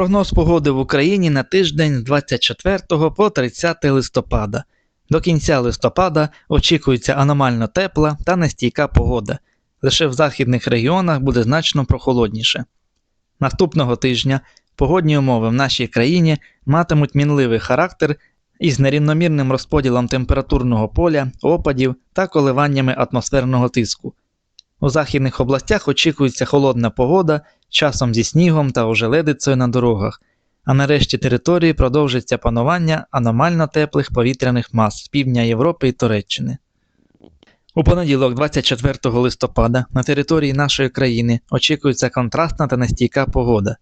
Прогноз погоди в Україні на тиждень з 24 по 30 листопада. До кінця листопада очікується аномально тепла та нестійка погода. Лише в західних регіонах буде значно прохолодніше. Наступного тижня погодні умови в нашій країні матимуть мінливий характер із нерівномірним розподілом температурного поля, опадів та коливаннями атмосферного тиску. У західних областях очікується холодна погода, часом зі снігом та ожеледицею на дорогах, а на решті території продовжиться панування аномально теплих повітряних мас з півдня Європи і Туреччини. У понеділок, 24 листопада, на території нашої країни очікується контрастна та нестійка погода.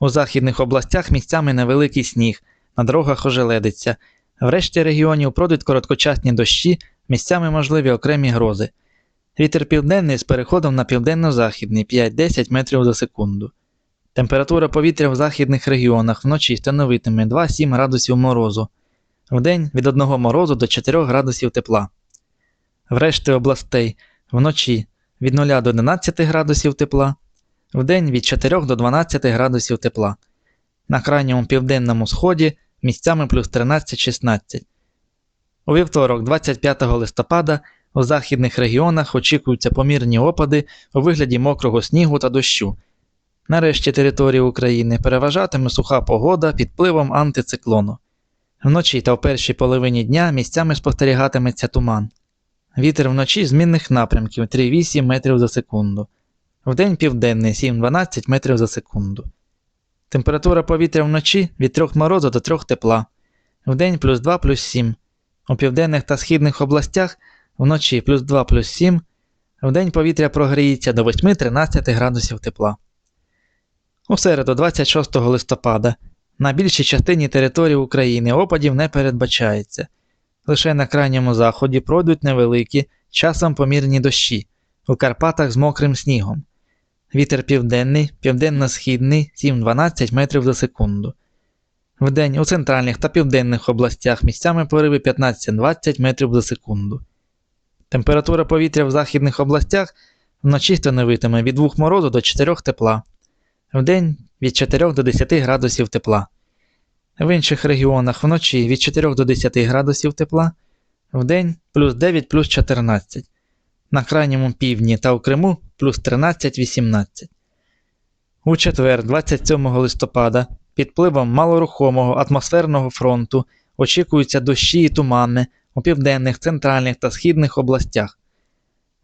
У західних областях місцями невеликий сніг, на дорогах ожеледиться. В решті регіонів пройдуть короткочасні дощі, місцями можливі окремі грози. Вітер південний з переходом на південно-західний 5-10 метрів за секунду. Температура повітря в західних регіонах вночі становитиме 2-7 градусів морозу, вдень від 1 морозу до 4 градусів тепла. В решті областей вночі від 0 до 11 градусів тепла, вдень від 4 до 12 градусів тепла. На крайньому південному сході місцями плюс 13-16. У вівторок, 25 листопада, у західних регіонах очікуються помірні опади у вигляді мокрого снігу та дощу. Нарешті території України переважатиме суха погода під впливом антициклону. Вночі та в першій половині дня місцями спостерігатиметься туман. Вітер вночі змінних напрямків 3,8 метрів за секунду. Вдень південний 7-12 метрів за секунду. Температура повітря вночі від 3 морозу до 3 тепла. Вдень плюс 2 плюс 7. У південних та східних областях вночі плюс 2 плюс 7. Вдень повітря прогріється до 8-13 градусів тепла. У середу, 26 листопада, на більшій частині території України опадів не передбачається. Лише на крайньому заході пройдуть невеликі, часом помірні дощі, у Карпатах з мокрим снігом. Вітер південний, південно-східний 7-12 метрів за секунду. Вдень у центральних та південних областях місцями пориви 15-20 метрів за секунду. Температура повітря в західних областях вночі становитиме від 2 морозу до 4 тепла, вдень від 4 до 10 градусів тепла. В інших регіонах вночі від 4 до 10 градусів тепла, вдень плюс 9 плюс 14, на крайньому півдні та у Криму плюс 13-18. У четвер, 27 листопада, під впливом малорухомого атмосферного фронту очікуються дощі і тумани у південних, центральних та східних областях.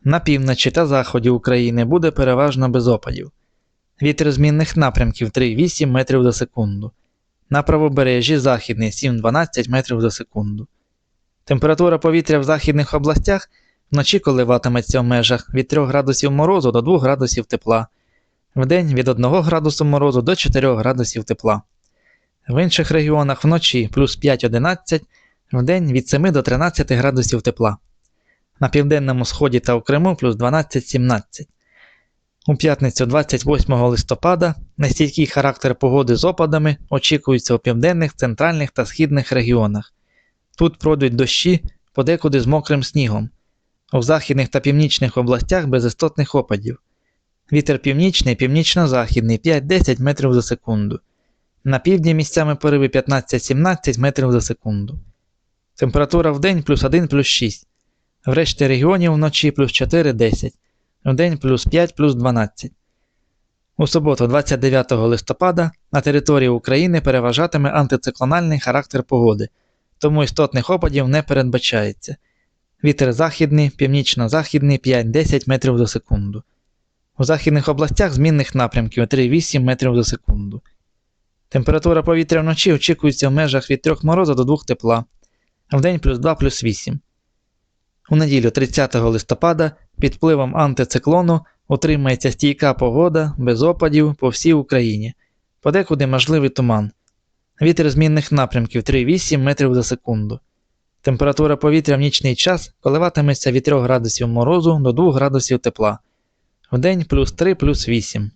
На півночі та заході України буде переважно без опадів. Вітер змінних напрямків 3,8 метрів за секунду. На правобережжі західний 7-12 метрів за секунду. Температура повітря в західних областях вночі коливатиметься в межах від 3 градусів морозу до 2 градусів тепла, вдень від 1 градусу морозу до 4 градусів тепла. В інших регіонах вночі плюс 5-11, вдень від 7 до 13 градусів тепла. На південному сході та у Криму плюс 12-17. У п'ятницю 28 листопада нестійкий характер погоди з опадами очікується у південних, центральних та східних регіонах. Тут пройдуть дощі, подекуди з мокрим снігом. У західних та північних областях без істотних опадів. Вітер північний, північно-західний 5-10 метрів за секунду. На півдні місцями пориви 15-17 метрів за секунду. Температура в день плюс 1 плюс 6. В решті регіонів вночі плюс 4-10. Вдень плюс 5 плюс 12. У суботу, 29 листопада, на території України переважатиме антициклональний характер погоди, тому істотних опадів не передбачається. Вітер західний, північно-західний 5-10 метрів за секунду. У західних областях змінних напрямків 3-8 метрів за секунду. Температура повітря вночі очікується в межах від 3 морозу до 2 тепла, вдень плюс 2 плюс 8. У неділю 30 листопада під впливом антициклону утримається стійка погода без опадів по всій Україні, подекуди можливий туман. Вітер змінних напрямків 3,8 метрів за секунду. Температура повітря в нічний час коливатиметься від 3 градусів морозу до 2 градусів тепла. Вдень плюс 3 плюс 8.